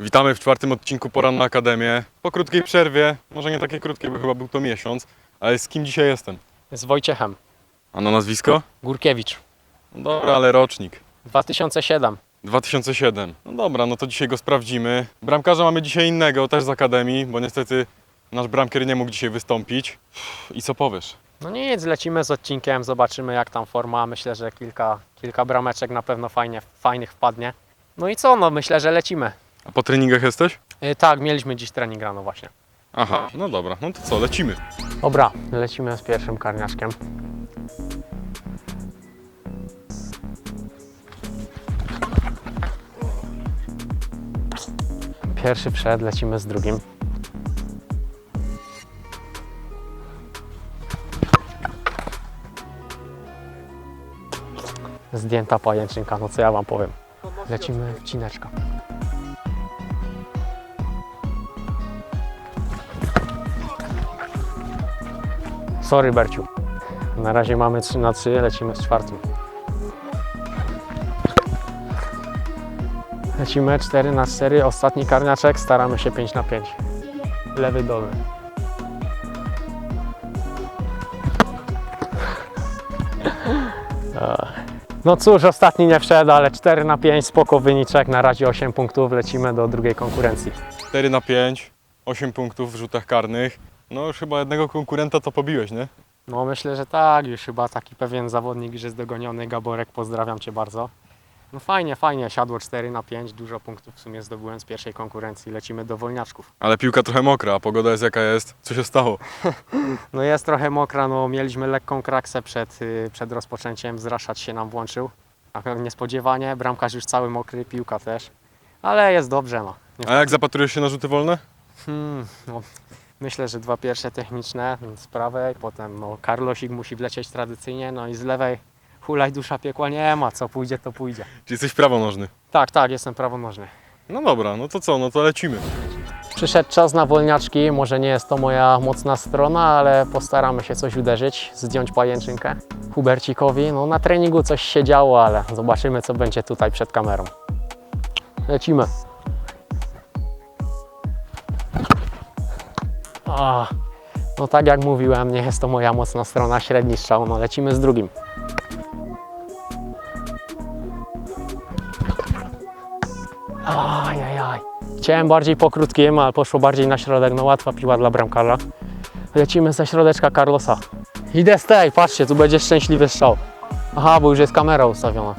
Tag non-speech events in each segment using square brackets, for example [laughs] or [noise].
Witamy w czwartym odcinku Poranna Akademię. Po krótkiej przerwie, może nie takiej krótkiej, bo chyba był to miesiąc, ale z kim dzisiaj jestem? Z Wojciechem. A na nazwisko? Górkiewicz. No dobra, ale rocznik. 2007. 2007. No dobra, no to dzisiaj go sprawdzimy. Bramkarza mamy dzisiaj innego, też z Akademii, bo niestety nasz bramkier nie mógł dzisiaj wystąpić. I co powiesz? No nic, lecimy z odcinkiem, zobaczymy jak tam forma. Myślę, że kilka, kilka brameczek na pewno fajnie, fajnych wpadnie. No i co, no myślę, że lecimy. A po treningach jesteś? Yy, tak, mieliśmy dziś trening rano właśnie. Aha, no dobra, no to co, lecimy. Dobra, lecimy z pierwszym karniaszkiem. Pierwszy przed, lecimy z drugim. Zdjęta pajęczynka, no co ja wam powiem. Lecimy wcineczka. Sorry Berciu. Na razie mamy 3 na 3, lecimy z czwartym. Lecimy 4 na 4, ostatni karniaczek, staramy się 5 na 5. Lewy dolny. No cóż, ostatni nie wszedł, ale 4 na 5, spoko wyniczek, na razie 8 punktów, lecimy do drugiej konkurencji. 4 na 5, 8 punktów w rzutach karnych. No już chyba jednego konkurenta to pobiłeś, nie? No myślę, że tak, już chyba taki pewien zawodnik już jest dogoniony, Gaborek, pozdrawiam Cię bardzo. No fajnie, fajnie, siadło 4 na 5, dużo punktów w sumie zdobyłem z pierwszej konkurencji, lecimy do wolniaczków. Ale piłka trochę mokra, a pogoda jest jaka jest. Co się stało? [laughs] No jest trochę mokra, no mieliśmy lekką kraksę przed, y, przed rozpoczęciem, zraszać się nam włączył. A niespodziewanie, bramkarz już cały mokry, piłka też. Ale jest dobrze, no. Nie- A jak zapatrujesz się na rzuty wolne? Hmm, no. Myślę, że dwa pierwsze techniczne z prawej, potem no, Karlosik musi wlecieć tradycyjnie, no i z lewej hulaj dusza piekła nie ma, co pójdzie to pójdzie. Czy jesteś prawonożny? Tak, tak, jestem prawonożny. No dobra, no to co, no to lecimy. Przyszedł czas na wolniaczki, może nie jest to moja mocna strona, ale postaramy się coś uderzyć, zdjąć pajęczynkę Hubercikowi. No na treningu coś się działo, ale zobaczymy co będzie tutaj przed kamerą. Lecimy. A, no tak jak mówiłem, nie jest to moja mocna strona, średni strzał, no lecimy z drugim. Ajajaj. Chciałem bardziej po krótkim, ale poszło bardziej na środek. No łatwa piła dla bramkarza. Lecimy ze środeczka Carlosa. Idę z tej, patrzcie, tu będzie szczęśliwy strzał. Aha, bo już jest kamera ustawiona.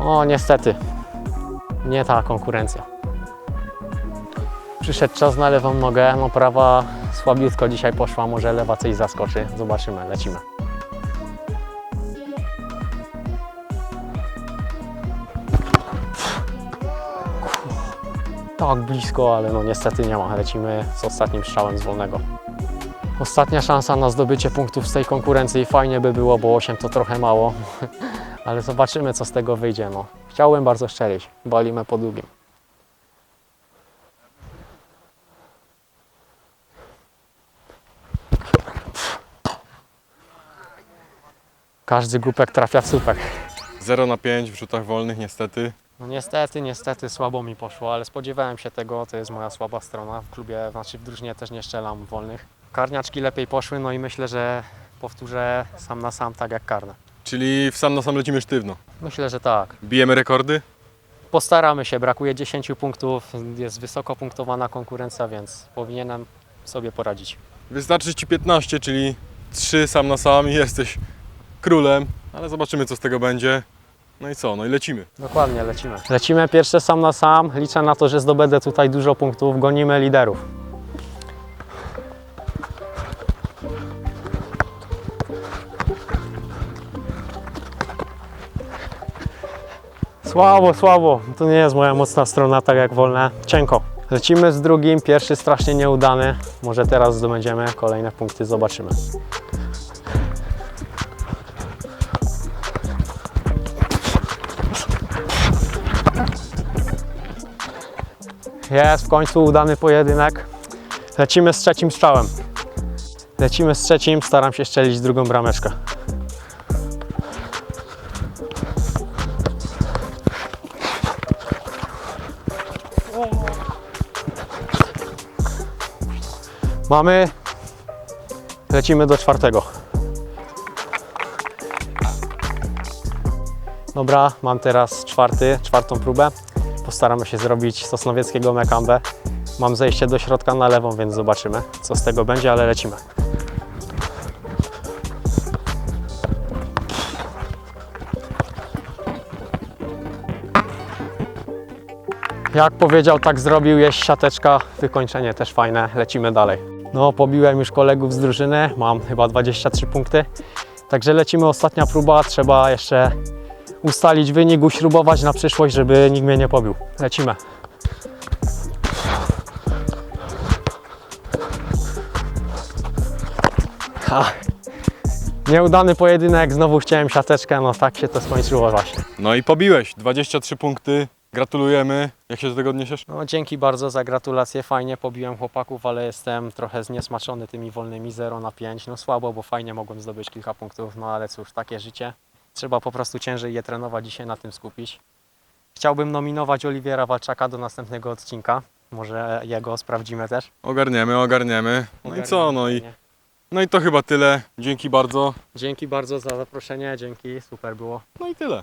O, niestety. Nie ta konkurencja. Przyszedł czas na lewą nogę, no prawa słabiutko dzisiaj poszła, może lewa coś zaskoczy. Zobaczymy, lecimy. tak blisko, ale no niestety nie ma. Lecimy z ostatnim strzałem z wolnego. Ostatnia szansa na zdobycie punktów z tej konkurencji. Fajnie by było, bo 8 to trochę mało, [laughs] ale zobaczymy co z tego wyjdzie. No. Chciałbym bardzo szczelić. Walimy po długim. Każdy głupek trafia w słupek. 0 na 5 w rzutach wolnych niestety. No niestety, niestety słabo mi poszło, ale spodziewałem się tego, to jest moja słaba strona. W klubie, znaczy w drużynie też nie strzelam wolnych. Karniaczki lepiej poszły, no i myślę, że powtórzę sam na sam tak jak karne. Czyli w sam na sam lecimy sztywno. Myślę, że tak. Bijemy rekordy? Postaramy się, brakuje 10 punktów, jest wysoko punktowana konkurencja, więc powinienem sobie poradzić. Wystarczy ci 15, czyli 3 sam na sam i jesteś królem, ale zobaczymy co z tego będzie. No i co, no i lecimy. Dokładnie, lecimy. Lecimy pierwsze sam na sam. Liczę na to, że zdobędę tutaj dużo punktów. Gonimy liderów. Słabo, słabo. To nie jest moja mocna strona, tak jak wolne. Cienko. Lecimy z drugim. Pierwszy strasznie nieudany. Może teraz zdobędziemy kolejne punkty. Zobaczymy. Jest w końcu udany pojedynek. Lecimy z trzecim strzałem. Lecimy z trzecim, staram się strzelić drugą brameczkę. Mamy. Lecimy do czwartego. Dobra, mam teraz czwarty, czwartą próbę. Postaramy się zrobić sosnowieckiego mekambę. Mam zejście do środka na lewą, więc zobaczymy, co z tego będzie, ale lecimy. Jak powiedział, tak zrobił, jest siateczka, wykończenie też fajne, lecimy dalej. No, pobiłem już kolegów z drużyny, mam chyba 23 punkty, także lecimy, ostatnia próba, trzeba jeszcze ustalić wynik, uśrubować na przyszłość, żeby nikt mnie nie pobił. Lecimy. Ha. Nieudany pojedynek, znowu chciałem siateczkę, no tak się to skończyło właśnie. No i pobiłeś, 23 punkty, gratulujemy. Jak się do tego odniesiesz? No, dzięki bardzo za gratulacje, fajnie pobiłem chłopaków, ale jestem trochę zniesmaczony tymi wolnymi 0 na 5. No słabo, bo fajnie mogłem zdobyć kilka punktów, no ale cóż, takie życie. Trzeba po prostu ciężej je trenować i się na tym skupić. Chciałbym nominować Oliwiera Walczaka do następnego odcinka. Może jego sprawdzimy też. Ogarniemy, ogarniemy. No i co, no i, no i to chyba tyle. Dzięki bardzo. Dzięki bardzo za zaproszenie, dzięki, super było. No i tyle.